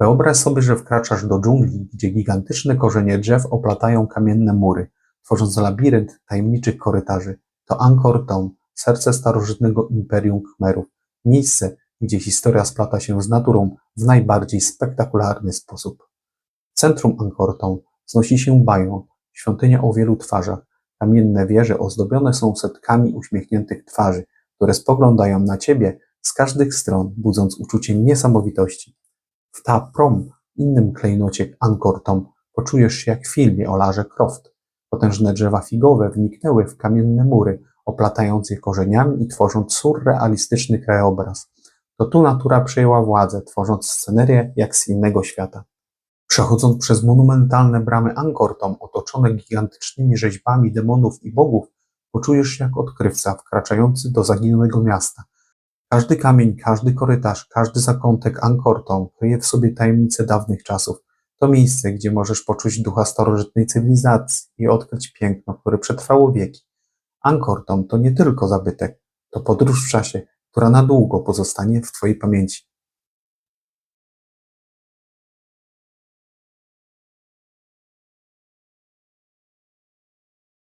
Wyobraź sobie, że wkraczasz do dżungli, gdzie gigantyczne korzenie drzew oplatają kamienne mury, tworząc labirynt tajemniczych korytarzy. To Angkor Thom, serce starożytnego imperium Khmerów, miejsce, gdzie historia splata się z naturą w najbardziej spektakularny sposób. W centrum Angkor Thom wznosi się Bajon, świątynia o wielu twarzach. Kamienne wieże ozdobione są setkami uśmiechniętych twarzy, które spoglądają na ciebie z każdych stron, budząc uczucie niesamowitości. W Ta Prom, innym klejnocie Angkor Thom, poczujesz się jak w filmie o Larze Croft. Potężne drzewa figowe wniknęły w kamienne mury, oplatając je korzeniami i tworząc surrealistyczny krajobraz. To tu natura przejęła władzę, tworząc scenerię jak z innego świata. Przechodząc przez monumentalne bramy Angkor Thom, otoczone gigantycznymi rzeźbami demonów i bogów, poczujesz się jak odkrywca wkraczający do zaginionego miasta. Każdy kamień, każdy korytarz, każdy zakątek Angkor Thom kryje w sobie tajemnice dawnych czasów. To miejsce, gdzie możesz poczuć ducha starożytnej cywilizacji i odkryć piękno, które przetrwało wieki. Angkor Thom to nie tylko zabytek, to podróż w czasie, która na długo pozostanie w Twojej pamięci.